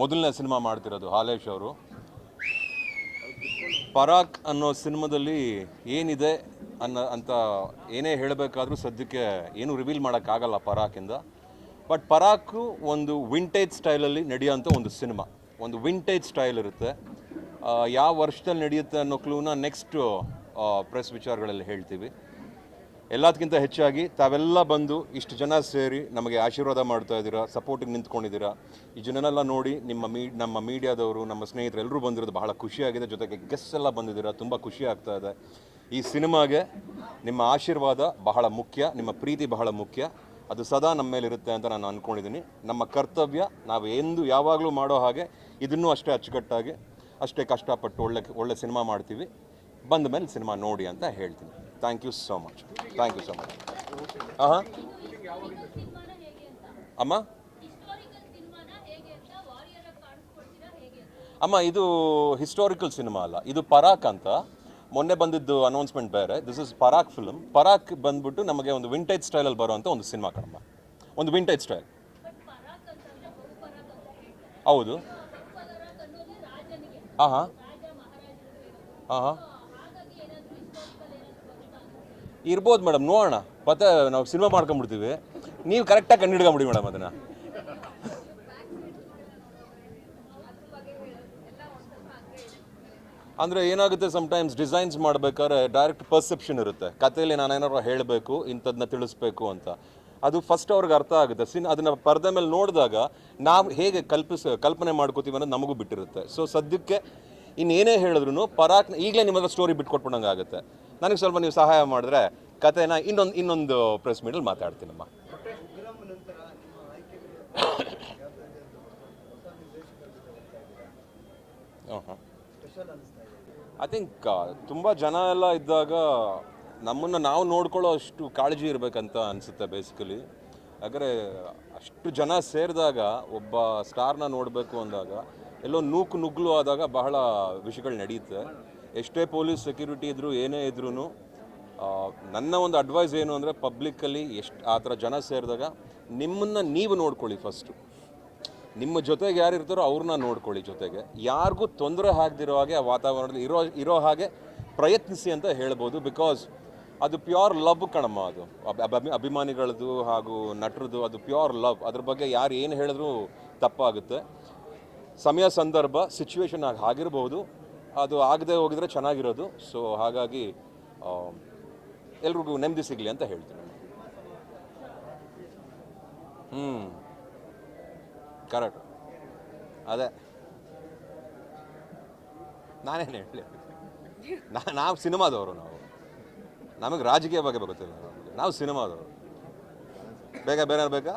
ಮೊದಲನೇ ಸಿನಿಮಾ ಮಾಡ್ತಿರೋದು ಹಾಲೇಶ್ ಅವರು. ಪರಾಕ್ ಅನ್ನೋ ಸಿನಿಮಾದಲ್ಲಿ ಏನಿದೆ ಅನ್ನೋ ಅಂತ ಏನೇ ಹೇಳಬೇಕಾದ್ರೂ ಸದ್ಯಕ್ಕೆ ಏನು ರಿವೀಲ್ ಮಾಡೋಕ್ಕಾಗಲ್ಲ ಪರಾಕಿಂದ. ಬಟ್ ಪರಾಕು ಒಂದು ವಿಂಟೇಜ್ ಸ್ಟೈಲಲ್ಲಿ ನಡೆಯೋಂಥ ಒಂದು ಸಿನಿಮಾ. ಒಂದು ವಿಂಟೇಜ್ ಸ್ಟೈಲ್ ಇರುತ್ತೆ. ಯಾವ ವರ್ಷದಲ್ಲಿ ನಡೆಯುತ್ತೆ ಅನ್ನೋ ಕ್ಲೂನ ನೆಕ್ಸ್ಟ್ ಪ್ರೆಸ್ ವಿಚಾರಗಳಲ್ಲಿ ಹೇಳ್ತೀವಿ. ಎಲ್ಲದಕ್ಕಿಂತ ಹೆಚ್ಚಾಗಿ ತಾವೆಲ್ಲ ಬಂದು ಇಷ್ಟು ಜನ ಸೇರಿ ನಮಗೆ ಆಶೀರ್ವಾದ ಮಾಡ್ತಾ ಇದ್ದೀರಾ ಸಪೋರ್ಟಿಗೆ ನಿಂತ್ಕೊಂಡಿದ್ದೀರಾ, ಈ ಜನನೆಲ್ಲ ನೋಡಿ ನಿಮ್ಮ ಮೀ, ನಮ್ಮ ಮೀಡಿಯಾದವರು, ನಮ್ಮ ಸ್ನೇಹಿತರು ಎಲ್ಲರೂ ಬಂದಿರೋದು ಬಹಳ ಖುಷಿಯಾಗಿದೆ. ಜೊತೆಗೆ ಗೆಸ್ಟ್ ಎಲ್ಲ ಬಂದಿದ್ದೀರಾ, ತುಂಬ ಖುಷಿ ಆಗ್ತಾ ಇದೆ. ಈ ಸಿನಿಮಾಗೆ ನಿಮ್ಮ ಆಶೀರ್ವಾದ ಬಹಳ ಮುಖ್ಯ, ನಿಮ್ಮ ಪ್ರೀತಿ ಬಹಳ ಮುಖ್ಯ. ಅದು ಸದಾ ನಮ್ಮ ಮೇಲಿರುತ್ತೆ ಅಂತ ನಾನು ಅಂದ್ಕೊಂಡಿದ್ದೀನಿ ನಮ್ಮ ಕರ್ತವ್ಯ, ನಾವು ಎಂದು ಯಾವಾಗಲೂ ಮಾಡೋ ಹಾಗೆ, ಇದನ್ನೂ ಅಷ್ಟೇ ಅಚ್ಚುಕಟ್ಟಾಗಿ, ಅಷ್ಟೇ ಕಷ್ಟಪಟ್ಟು ಒಳ್ಳೆ ಒಳ್ಳೆ ಸಿನಿಮಾ ಮಾಡ್ತೀವಿ. ಬಂದ ಮೇಲೆ ಸಿನಿಮಾ ನೋಡಿ ಅಂತ ಹೇಳ್ತೀನಿ. Thank you so much thank you so much ಹಾಂ ಅಮ್ಮ? ಅಮ್ಮ ಇದು ಹಿಸ್ಟೋರಿಕಲ್ ಸಿನಿಮಾ ಅಲ್ಲ. ಇದು ಪರಾಕ್ ಅಂತ. ಮೊನ್ನೆ ಬಂದಿದ್ದು ಅನೌನ್ಸ್ಮೆಂಟ್ ಬೇರೆ. This is Parak film Parak ಬಂದ್ಬಿಟ್ಟು ನಮಗೆ ಒಂದು ವಿಂಟೇಜ್ ಸ್ಟೈಲಲ್ಲಿ ಬರುವಂಥ ಒಂದು ಸಿನಿಮಾ ಕಣಮ್ಮ. ಒಂದು ವಿಂಟೇಜ್ ಸ್ಟೈಲ್ ಹೌದು. ಹಾಂ ಹಾಂ. ಹಾಂ ಹಾಂ ಇರ್ಬೋದು ಮೇಡಮ್, ನೋಡೋಣ. ಮತ್ತೆ ನಾವು ಸಿನಿಮಾ ಮಾಡ್ಕೊಂಡ್ಬಿಡ್ತೀವಿ. ನೀವು ಕರೆಕ್ಟಾಗಿ ಕಂಡುಹಿಡ್ಕೊಂಬಿಡಿ ಮೇಡಮ್ ಅದನ್ನು. ಅಂದರೆ ಏನಾಗುತ್ತೆ ಸಮ್ಟೈಮ್ಸ್ ಡಿಸೈನ್ಸ್ ಮಾಡಬೇಕಾದ್ರೆ ಡೈರೆಕ್ಟ್ ಪರ್ಸೆಪ್ಷನ್ ಇರುತ್ತೆ. ಕಥೆಯಲ್ಲಿ ನಾನೇನಾದ್ರು ಹೇಳಬೇಕು ಇಂಥದನ್ನ ತಿಳಿಸ್ಬೇಕು ಅಂತ. ಅದು ಫಸ್ಟ್ ಅವ್ರಿಗೆ ಅರ್ಥ ಆಗುತ್ತೆ. ಸಿನ್, ಅದನ್ನು ಪರದೆ ಮೇಲೆ ನೋಡಿದಾಗ ನಾವು ಹೇಗೆ ಕಲ್ಪಿಸ, ಕಲ್ಪನೆ ಮಾಡ್ಕೋತೀವಿ ಅನ್ನೋದು ನಮಗೂ ಬಿಟ್ಟಿರುತ್ತೆ. ಸೊ ಸದ್ಯಕ್ಕೆ ಇನ್ನೇನೇ ಹೇಳಿದ್ರು ಪರಾಕ್, ಈಗಲೇ ನಿಮ್ಮ ಹತ್ರ ಸ್ಟೋರಿ ಬಿಟ್ಕೊಟ್ಬಿಡಂಗೆ ಆಗುತ್ತೆ ನನಗೆ ಸ್ವಲ್ಪ ನೀವು ಸಹಾಯ ಮಾಡಿದ್ರೆ ಕಥೆನ ಇನ್ನೊಂದು ಇನ್ನೊಂದು ಪ್ರೆಸ್ ಮೀಟಲ್ಲಿ ಮಾತಾಡ್ತೀನಮ್ಮ ಐ ಥಿಂಕ್ ತುಂಬ ಜನ ಎಲ್ಲ ಇದ್ದಾಗ ನಮ್ಮನ್ನು ನಾವು ನೋಡ್ಕೊಳ್ಳೋ ಅಷ್ಟು ಕಾಳಜಿ ಇರಬೇಕಂತ ಅನಿಸುತ್ತೆ ಬೇಸಿಕಲಿ ಯಾಕಂದರೆ ಅಷ್ಟು ಜನ ಸೇರಿದಾಗ, ಒಬ್ಬ ಸ್ಟಾರ್ನ ನೋಡಬೇಕು ಅಂದಾಗ, ಎಲ್ಲೋ ನೂಕು ನುಗ್ಲು ಆದಾಗ ಬಹಳ ವಿಷಯಗಳು ನಡೆಯುತ್ತೆ ಎಷ್ಟೇ ಪೊಲೀಸ್ ಸೆಕ್ಯೂರಿಟಿ ಇದ್ದರೂ ಏನೇ ಇದ್ರೂ ನನ್ನ ಒಂದು ಅಡ್ವೈಸ್ ಏನು ಅಂದರೆ ಪಬ್ಲಿಕ್ಕಲ್ಲಿ ಎಷ್ಟು ಆ ಥರ ಜನ ಸೇರಿದಾಗ ನಿಮ್ಮನ್ನು ನೀವು ನೋಡ್ಕೊಳ್ಳಿ ಫಸ್ಟು ನಿಮ್ಮ ಜೊತೆಗೆ ಯಾರು ಇರ್ತಾರೋ ಅವ್ರನ್ನ ನೋಡ್ಕೊಳ್ಳಿ ಜೊತೆಗೆ. ಯಾರಿಗೂ ತೊಂದರೆ ಆಗದಿರೋ ಹಾಗೆ ಆ ವಾತಾವರಣದಲ್ಲಿ ಇರೋ ಇರೋ ಹಾಗೆ ಪ್ರಯತ್ನಿಸಿ ಅಂತ ಹೇಳ್ಬೋದು ಬಿಕಾಸ್ ಅದು ಪ್ಯೂರ್ ಲವ್ ಕಣಮ್ಮ ಅದು. ಅಭಿಮಾನಿಗಳದ್ದು ಹಾಗೂ ನಟರದ್ದು ಅದು ಪ್ಯೂರ್ ಲವ್ ಅದ್ರ ಬಗ್ಗೆ ಯಾರು ಏನು ಹೇಳಿದ್ರೂ ತಪ್ಪಾಗುತ್ತೆ. ಸಮಯ, ಸಂದರ್ಭ ಸಿಚುವೇಶನ್ ಆಗಿ ಆಗಿರ್ಬೋದು. ಅದು ಆಗದೆ ಹೋಗಿದ್ರೆ ಚೆನ್ನಾಗಿರೋದು. ಸೊ ಹಾಗಾಗಿ ಎಲ್ರಿಗೂ ನೆಮ್ಮದಿ ಸಿಗಲಿ ಅಂತ ಹೇಳ್ತೀನಿ. ಹ್ಞೂ ಕರೆಕ್ಟ್ ಅದೇ. ನಾನೇನು ಹೇಳಿ ನಾವು ಸಿನಿಮಾದವರು ನಾವು. ನಮಗೆ ರಾಜಕೀಯ ಬಗ್ಗೆ ಗೊತ್ತಿಲ್ಲ ನಾವು ಸಿನಿಮಾದವರು. ಬೇಗ, ಬೇರೆ ಬೇಕಾ?